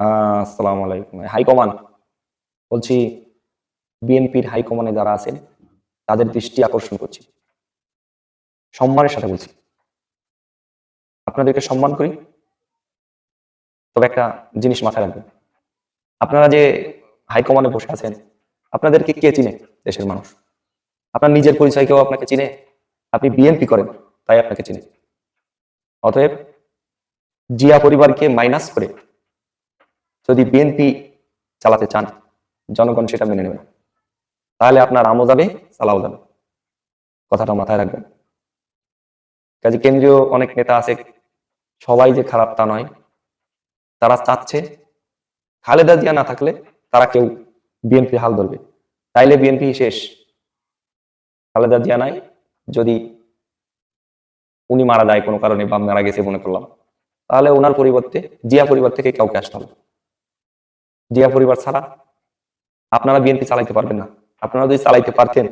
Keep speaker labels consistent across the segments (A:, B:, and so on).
A: আসসালামু আলাইকুম হাইকমান বলছি, বিএনপির হাইকমানে যারা আছেন, তাদের দৃষ্টি আকর্ষণ করছি। সম্মানের সাথে বলছি। আপনাদেরকে সম্মান করি। তবে একটা জিনিস মাথায় রাখবেন। আপনারা যে হাইকমানে বসে আছেন, আপনাদেরকে কে চিনে দেশের মানুষ? আপনার নিজের পরিচয় কেউ আপনাকে চিনে? আপনি বিএনপি করেন, তাই আপনাকে চিনে। অতএব, জিয়া পরিবারকে মাইনাস করে যদি বিএনপি চালাতে চান, জনগণ সেটা মেনে নেবে না। তাহলে আপনার আমও যাবে, চালাও যাবে। কথাটা মাথায় রাখবেন। কাজে কেন্দ্রীয় অনেক নেতা আছে, সবাই যে খারাপ তা নয়। তারা চাচ্ছে, খালেদা জিয়া না থাকলে তারা কেউ বিএনপি হাল ধরবে। তাইলে বিএনপি শেষ। খালেদা জিয়া নাই, যদি উনি মারা যায় কোনো কারণে বা মারা গেছে মনে করলাম, তাহলে ওনার পরিবর্তে, জিয়া পরিবার থেকে কাউকে আসতে হবে। জিয়া পরিবার ছাড়া আপনারা বিএনপি চালাইতে পারবেন না। আপনারা যদি চালাইতে পারতেন,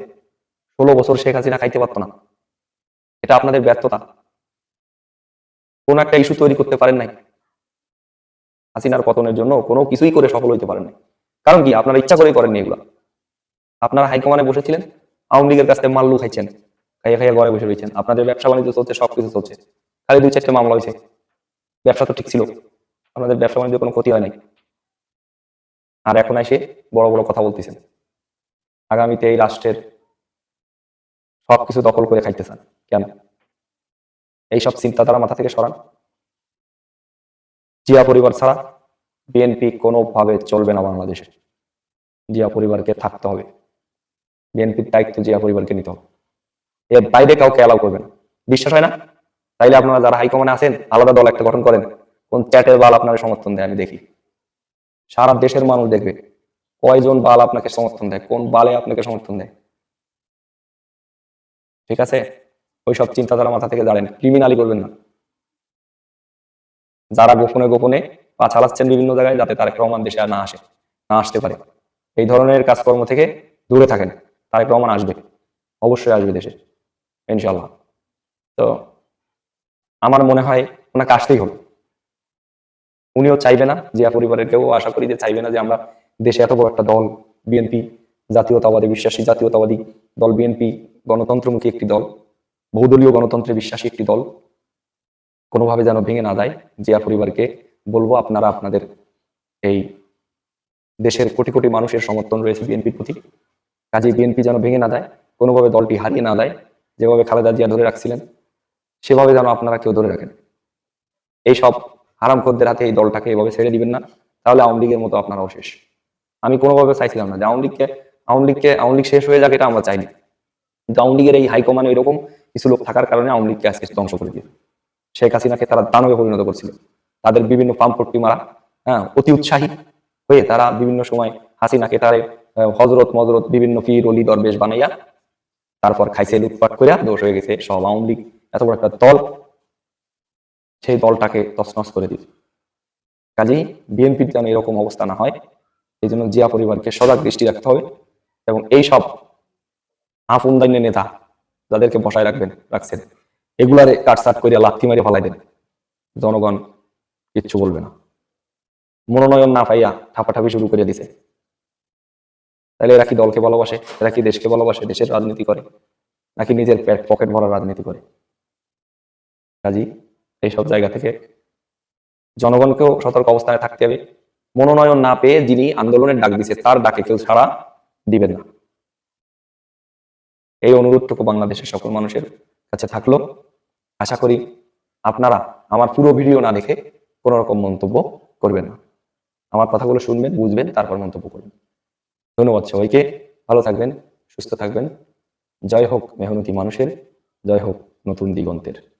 A: ষোলো বছর শেখ হাসিনা খাইতে পারতো না। এটা আপনাদের ব্যর্থতা। কোন একটা ইস্যু তৈরি করতে পারেন নাই। হাসিনার পতনের জন্য কোনো কিছুই করে সফল হইতে পারেন নাই। কারণ কি? আপনারা ইচ্ছা করেই করেননি এগুলা। আপনারা হাইকমানে বসেছিলেন, আওয়ামী লীগের কাছ থেকে মাল্লু খাইছেন, খাইয়া খাইয়া ঘরে বসে রয়েছেন আপনাদের ব্যবসা বাণিজ্য চলছে, সবকিছু চলছে। খালি দুই চারটে মামলা হয়েছে ব্যবসা তো ঠিক ছিল। আপনাদের ব্যবসা বাণিজ্য কোনো ক্ষতি হয় নাই। আর এখন এসে বড় বড় কথা বলতেছেন। আগামীতে এই রাষ্ট্রের সবকিছু দখল করে খাইতে চান কেন এইসব চিন্তাধারা মাথা থেকে সরান। জিয়া পরিবার ছাড়া বিএনপি কোনোভাবে চলবে না বাংলাদেশে। জিয়া পরিবারকে থাকতে হবে। বিএনপির দায়িত্ব জিয়া পরিবারকে নিতে হবে। এর বাইরে কাউকে অ্যালাউ করবে না। বিশ্বাস হয় না? তাইলে আপনারা যারা হাইকমানে আছেন, আলাদা দল একটা গঠন করেন। কোন চ্যাটের বাল আপনার সমর্থন দেয় আমি দেখি। সারা দেশের মানুষ দেখবে। কয়জন বাল আপনাকে সমর্থন দেয়? কোন বালে আপনাকে সমর্থন দেয়? ঠিক আছে? ওই সব চিন্তাধারা মাথা থেকে জানেন ক্রিমিনালি করবেন না। যারা গোপনে গোপনে পা চালাচ্ছেন বিভিন্ন জায়গায়, যাতে তারেক রহমান দেশে আর না আসে, না আসতে পারে। এই ধরনের কাজকর্ম থেকে দূরে থাকেন। তারেক রহমান আসবে। অবশ্যই আসবে দেশে। ইনশাল্লাহ তো আমার মনে হয় ওনাকে আসতেই হবে। উনিও চাইবে না, জিয়া পরিবারের কেউ আশা করি যে চাইবে না যে আমরা দেশে এত বড় একটা দল বিএনপি জাতীয়তাবাদী বিশ্বাসী, জাতীয়তাবাদী দল বিএনপি গণতন্ত্রমুখী একটি দল, বহুদলীয় গণতন্ত্রে বিশ্বাসী একটি দল, কোনোভাবে যেন ভেঙে না যায়, জিয়া পরিবারকে বলব আপনারা আপনাদের এই দেশের কোটি কোটি মানুষের সমর্থন রয়েছে বিএনপির প্রতি। কাজে বিএনপি যেন ভেঙে না যায়, কোনোভাবে দলটি হারিয়ে না দেয় যেভাবে খালেদা জিয়া ধরে রাখছিলেন, সেভাবে যেন আপনারা কেউ ধরে রাখেন। এইসব হারাম খদ্দের হাতে এই দলটাকে এভাবে ছেড়ে দিবেন না। তাহলে আওয়ামী লীগের মতো আপনারাও শেষ। আমি কোনোভাবে চাইছিলাম না যে আওয়ামী লীগকে আওয়ামী লীগকে, আওয়ামী লীগ শেষ হয়ে যাক, এটা আমরা চাইনি। কিন্তু আওয়ামী লীগের এই হাইকমান্ড এরকম কিছু লোক থাকার কারণে আওয়ামী লীগকে আজকে ধ্বংস করে দিয়ে শেখ হাসিনাকে তারা দানবে পরিণত করছিল। তাদের বিভিন্ন পাম্পট্টি মারা হ্যাঁ অতি উৎসাহী হয়ে তারা বিভিন্ন সময় হাসিনাকে তারে হজরত মজরত বিভিন্ন পীর অলি দরবেশ বানাইয়া, তারপর খাইছে, লুটপাট করিয়া দোষ হয়ে গেছে সব আওয়ামী লীগ। এত বড় একটা দল সেই দলটাকে তছনছ করে দিল। কাজেই বিএনপির যেন এরকম অবস্থা না হয়, এই জন্য জিয়া পরিবারকে সজাগ দৃষ্টি রাখতে হবে এবং এই সব আফুন্দাইনের নেতা যাদেরকে বসায় রাখবেন, রাখছেন, এগুলারে কাটসাট করিয়া লাথি মারিয়ে ফেলাই দেন। জনগণ কিচ্ছু বলবে না। মনোনয়ন না পাইয়া ঠাপাঠাপি শুরু করে দিছে। তাহলে এরা কি দলকে ভালোবাসে? এরা কি দেশকে ভালোবাসে? দেশের রাজনীতি করে? নাকি নিজের পকেট ভরা রাজনীতি করে? কাজী এইসব জায়গা থেকে। জনগণকেও সতর্ক অবস্থানে থাকতে হবে। মনোনয়ন না পেয়ে যিনি আন্দোলনের ডাক দিছে, তার ডাকে কেউ ছাড়া দিবেন না। এই অনুরোধটুকু বাংলাদেশের সকল মানুষের কাছে থাকল। আশা করি আপনারা আমার পুরো ভিডিও না দেখে কোনো রকম মন্তব্য করবেন না। আমার কথাগুলো শুনবেন, বুঝবেন, তারপর মন্তব্য করবেন। ধন্যবাদ সবাইকে। ভালো থাকবেন, সুস্থ থাকবেন। জয় হোক মেহনতি মানুষের, জয় হোক নতুন দিগন্তের।